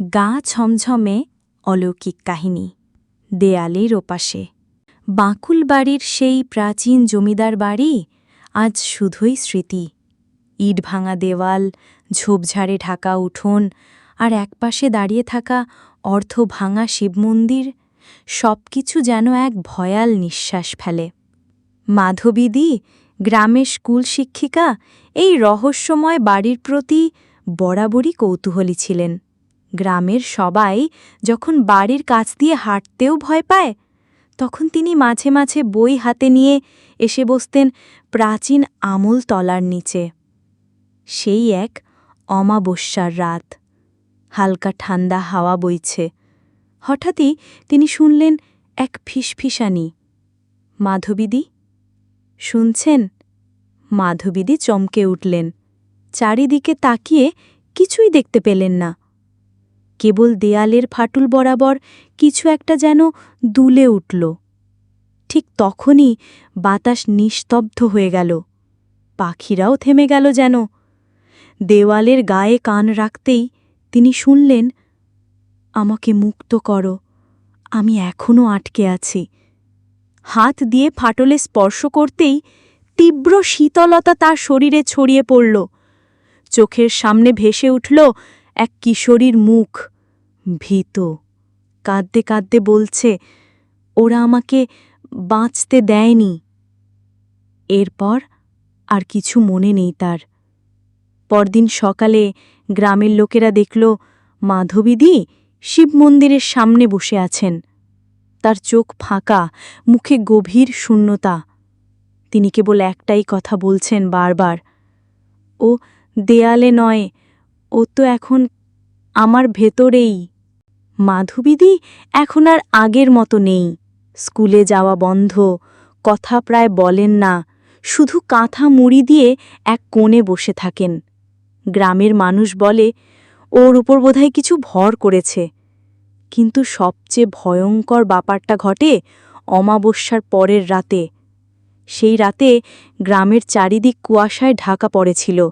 গা ছমঝমে অলৌকিক কাহিনী। দেয়ালের ওপাশে। বাঁকুল বাড়ির সেই প্রাচীন জমিদার বাড়ি আজ শুধুই স্মৃতি। ইট ভাঙা দেওয়াল, ঝোপঝাড়ে ঢাকা উঠোন আর একপাশে দাঁড়িয়ে থাকা অর্ধ ভাঙা শিবমন্দির সব কিছু যেন এক ভয়াল নিঃশ্বাস ফেলে। মাধবীদি, গ্রামের স্কুল শিক্ষিকা এই রহস্যময় বাড়ির প্রতি বরাবরই কৌতূহলী ছিলেন। গ্রামের সবাই যখন বাড়ির কাছ দিয়ে হাঁটতেও ভয় পায়, তখন তিনি মাঝে মাঝে বই হাতে নিয়ে এসে বসতেন প্রাচীন আমূল তলার নিচে। সেই এক অমাবস্যার রাত, হালকা ঠান্ডা হাওয়া বইছে। হঠাৎই তিনি শুনলেন এক ফিসফিসানি। মাধবীদি, শুনছেন? মাধবীদি চমকে উঠলেন। চারিদিকে তাকিয়ে কিছুই দেখতে পেলেন না। কেবল দেয়ালের ফাটল বরাবর কিছু একটা যেন দুলে উঠল। ঠিক তখনই বাতাস নিস্তব্ধ হয়ে গেল। পাখিরাও থেমে গেল যেন। দেওয়ালের গায়ে কান রাখতেই তিনি শুনলেন, আমাকে মুক্ত করো, আমি এখনও আটকে আছি। হাত দিয়ে ফাটলে স্পর্শ করতেই তীব্র শীতলতা তার শরীরে ছড়িয়ে পড়ল। চোখের সামনে ভেসে উঠল এক কিশোরীর মুখ ভীত। কাঁদতে কাঁদতে বলছে, ওরা আমাকে বাঁচতে দেয়নি। এরপর আর কিছু মনে নেই তার। পরদিন সকালে গ্রামের লোকেরা দেখল, মাধবীদি শিব মন্দিরের সামনে বসে আছেন। তার চোখ ফাঁকা, মুখে গভীর শূন্যতা। তিনি কেবল একটাই কথা বলছেন বারবার। ও দেয়ালে নয় ও তো এখন আমার ভেতরেই। মাধবীদি এখন আর আগের মতো নেই। স্কুলে যাওয়া বন্ধ, কথা প্রায় বলেন না, শুধু কাঁথা মুড়ি দিয়ে এক কোণে বসে থাকেন। গ্রামের মানুষ বলে, ওর উপর বোধহয় কিছু ভর করেছে। কিন্তু সবচেয়ে ভয়ঙ্কর ব্যাপারটা ঘটে অমাবস্যার পরের রাতে। সেই রাতে গ্রামের চারিদিক কুয়াশায় ঢাকা পড়েছিল।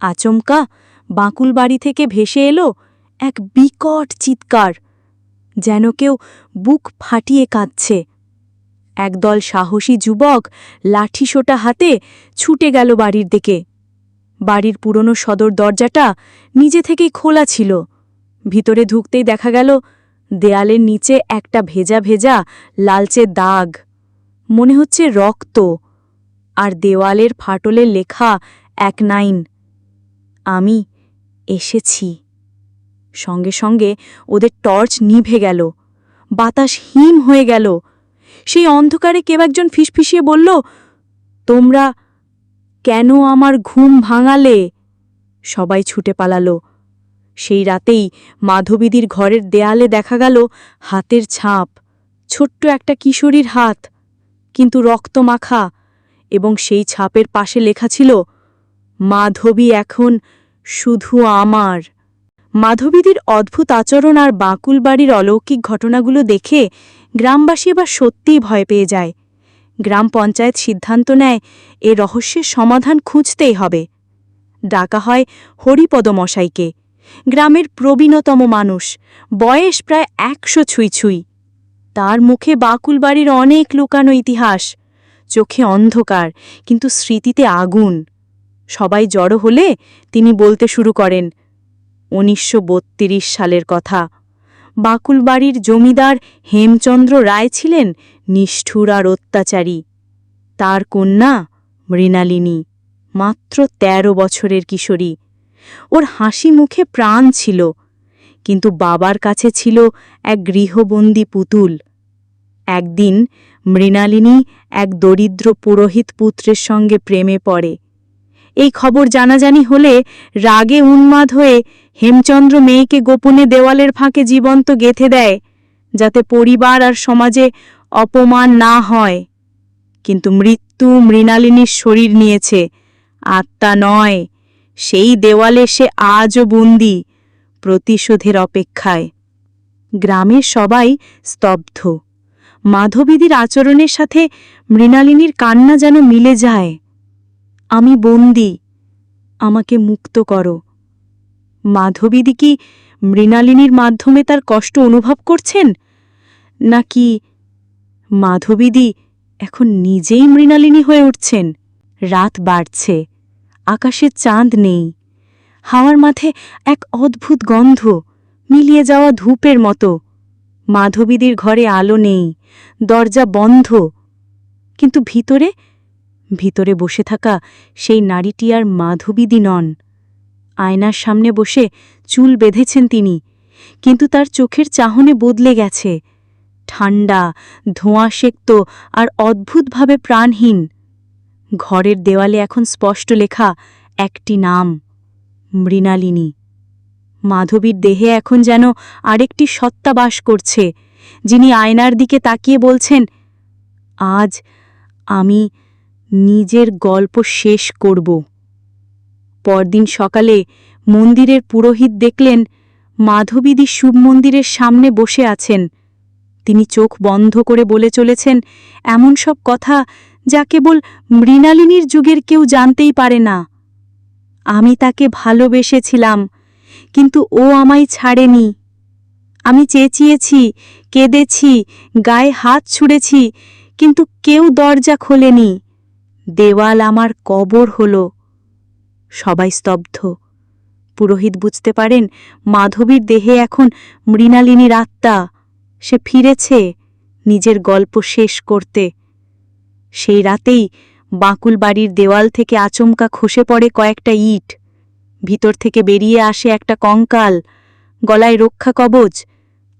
আচমকা বাঁকুল বাড়ি থেকে ভেসে এলো এক বিকট চিৎকার, যেন কেউ বুক ফাটিয়ে কাঁদছে। একদল সাহসী যুবক লাঠি লাঠিসোটা হাতে ছুটে গেল বাড়ির দিকে। বাড়ির পুরনো সদর দরজাটা নিজে থেকেই খোলা ছিল। ভিতরে ঢুকতেই দেখা গেল, দেয়ালের নিচে একটা ভেজা ভেজা লালচে দাগ, মনে হচ্ছে রক্ত, আর দেওয়ালের ফাটলে লেখা এক নাইন, আমি এসেছি। সঙ্গে সঙ্গে ওদের টর্চ নিভে গেল। বাতাস হিম হয়ে গেল। সেই অন্ধকারে কেউ একজন ফিসফিসিয়ে বলল, তোমরা কেন আমার ঘুম ভাঙালে? সবাই ছুটে পালালো। সেই রাতেই মাধবীদির ঘরের দেয়ালে দেখা গেল হাতের ছাপ, ছোট্ট একটা কিশোরীর হাত, কিন্তু রক্ত মাখা এবং সেই ছাপের পাশে লেখা ছিল, মাধবী এখন শুধু আমার। মাধবীদির অদ্ভুত আচরণ আর বাকুল বাড়ির অলৌকিক ঘটনাগুলো দেখে গ্রামবাসী এবার সত্যিই ভয় পেয়ে যায়। গ্রাম পঞ্চায়েত সিদ্ধান্ত নেয়, এ রহস্যের সমাধান খুঁজতেই হবে। ডাকা হয় হরিপদ মশাইকে গ্রামের প্রবীণতম মানুষ, বয়স প্রায় একশো ছুঁই ছুঁই। তার মুখে বাকুল বাড়ির অনেক লুকানো ইতিহাস। চোখে অন্ধকার, কিন্তু স্মৃতিতে আগুন। সবাই জড়ো হলে তিনি বলতে শুরু করেন, উনিশশো বত্রিশ সালের কথা। বাকুলবাড়ির জমিদার হেমচন্দ্র রায় ছিলেন নিষ্ঠুর আর অত্যাচারী। তার কন্যা মৃণালিনী, মাত্র ১৩ বছরের কিশোরী। ওর হাসি মুখে প্রাণ ছিল, কিন্তু বাবার কাছে ছিল এক গৃহবন্দী পুতুল। একদিন মৃণালিনী এক দরিদ্র পুরোহিত পুত্রের সঙ্গে প্রেমে পড়ে। এই খবর জানাজানি হলে রাগে উন্মাদ হয়ে হেমচন্দ্র মেয়েকে গোপনে দেওয়ালের ফাঁকে জীবন্ত গেথে দেয়, যাতে পরিবার আর সমাজে অপমান না হয়। কিন্তু মৃত্যু মৃণালিনীর শরীর নিয়েছে, আত্মা নয়, সেই দেওয়ালে সে আজও বন্দি প্রতিশোধের অপেক্ষায়। গ্রামের সবাই স্তব্ধ। মাধবীদির আচরণের সাথে মৃণালিনীর কান্না যেন মিলে যায়। আমি বন্দি, আমাকে মুক্ত করো। মাধবীদি কি মৃণালিনীর মাধ্যমে তার কষ্ট অনুভব করছেন? নাকি মাধবীদি এখন নিজেই মৃণালিনী হয়ে উঠছেন? রাত বাড়ছে, আকাশে চাঁদ নেই, হাওয়ার মাঠে এক অদ্ভুত গন্ধ মিলিয়ে যাওয়া ধূপের মতো। মাধবীদির ঘরে আলো নেই, দরজা বন্ধ, কিন্তু ভিতরে ভিতরে বসে থাকা সেই নারীটি আর মাধবীদি নন আয়নার সামনে বসে চুল বেঁধেছেন তিনি, কিন্তু তার চোখের চাহনে বদলে গেছে। ঠান্ডা ধোঁয়াসেক্ত আর অদ্ভুতভাবে প্রাণহীন। ঘরের দেওয়ালে এখন স্পষ্ট লেখা একটি নাম, মৃণালিনী। মাধবীর দেহে এখন যেন আরেকটি সত্তা বাস করছে, যিনি আয়নার দিকে তাকিয়ে বলছেন, আজ আমি নিজের গল্প শেষ করব। পরদিন সকালে মন্দিরের পুরোহিত দেখলেন মাধবীদি শুভ মন্দিরের সামনে বসে আছেন। তিনি চোখ বন্ধ করে বলে চলেছেন, এমন সব কথা যা কেবল মৃণালিনীর যুগের কেউ জানতেই পারে না। আমি তাকে ভালোবেসেছিলাম, কিন্তু ও আমায় ছাড়েনি। আমি চেঁচিয়েছি, কেঁদেছি, গায়ে হাত ছুঁড়েছি, কিন্তু কেউ দরজা খোলেনি। দেওয়াল আমার কবর হল। সবাই স্তব্ধ। পুরোহিত বুঝতে পারেন, মাধবীর দেহে এখন মৃণালিনীর আত্মা। সে ফিরেছে নিজের গল্প শেষ করতে। সেই রাতেই বাঁকুল বাড়ির দেওয়াল থেকে আচমকা খসে পড়ে কয়েকটা ইট। ভিতর থেকে বেরিয়ে আসে একটা কঙ্কাল, গলায় রক্ষা কবচ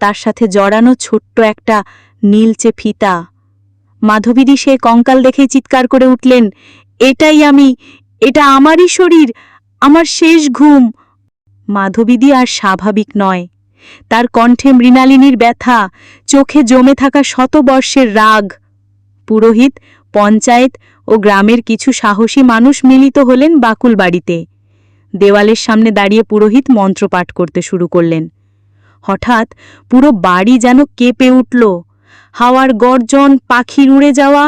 তার সাথে জড়ানো ছোট্ট একটা নীলচে ফিতা। মাধবীদি সে কঙ্কাল দেখেই চিৎকার করে উঠলেন, এটাই আমি, এটা আমারই শরীর, আমার শেষ ঘুম। মাধবীদি আর স্বাভাবিক নয়। তার কণ্ঠে মৃণালিনীর ব্যথা, চোখে জমে থাকা শতবর্ষের রাগ। পুরোহিত, পঞ্চায়েত ও গ্রামের কিছু সাহসী মানুষ মিলিত হলেন বাকুল বাড়িতে দেওয়ালের সামনে দাঁড়িয়ে পুরোহিত মন্ত্রপাঠ করতে শুরু করলেন। হঠাৎ পুরো বাড়ি যেন কেঁপে উঠল। হাওয়ার গর্জন পাখির উড়ে যাওয়া,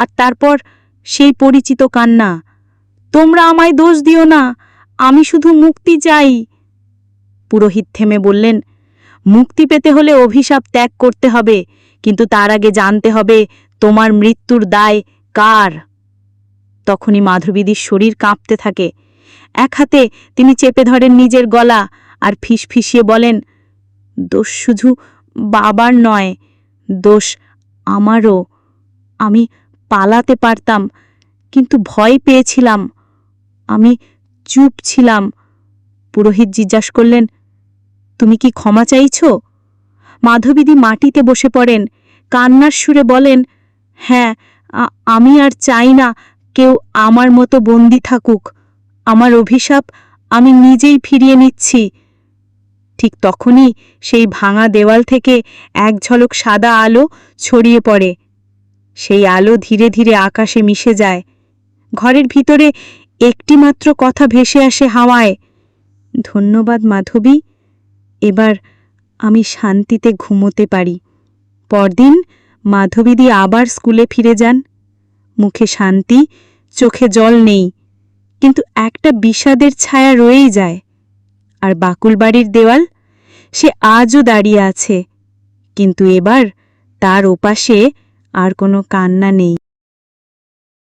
আর তারপর সেই পরিচিত কান্না। তোমরা আমায় দোষ দিও না, আমি শুধু মুক্তি চাই। পুরোহিত থেমে বললেন, মুক্তি পেতে হলে অভিশাপ ত্যাগ করতে হবে, কিন্তু তার আগে জানতে হবে তোমার মৃত্যুর দায় কার? তখনই মাধবীদির শরীর কাঁপতে থাকে। এক হাতে তিনি চেপে ধরেন নিজের গলা আর ফিসফিসিয়ে বলেন, দোষ শুধু বাবার নয় দোষ আমারও। আমি পালাতে পারতাম, কিন্তু ভয় পেয়েছিলাম। আমি চুপ ছিলাম। পুরোহিত জিজ্ঞাসা করলেন, তুমি কি ক্ষমা চাইছ? মাধবীদি মাটিতে বসে পড়েন, কান্নার সুরে বলেন হ্যাঁ আমি আর চাই না কেউ আমার মতো বন্দি থাকুক। আমার অভিশাপ আমি নিজেই ফিরিয়ে নিচ্ছি। ঠিক তখনই সেই ভাঙা দেওয়াল থেকে এক ঝলক সাদা আলো ছড়িয়ে পড়ে। সেই আলো ধীরে ধীরে আকাশে মিশে যায়। ঘরের ভিতরে একটিমাত্র কথা ভেসে আসে হাওয়ায়, ধন্যবাদ মাধবী, এবার আমি শান্তিতে ঘুমোতে পারি। পরদিন মাধবীদি আবার স্কুলে ফিরে যান। মুখে শান্তি, চোখে জল নেই, কিন্তু একটা বিষাদের ছায়া রয়েই যায়। আর বাকুল বাড়ির দেওয়াল, সে আজও দাঁড়িয়ে আছে। কিন্তু এবার তার ওপাশে আর কোনো কান্না নেই।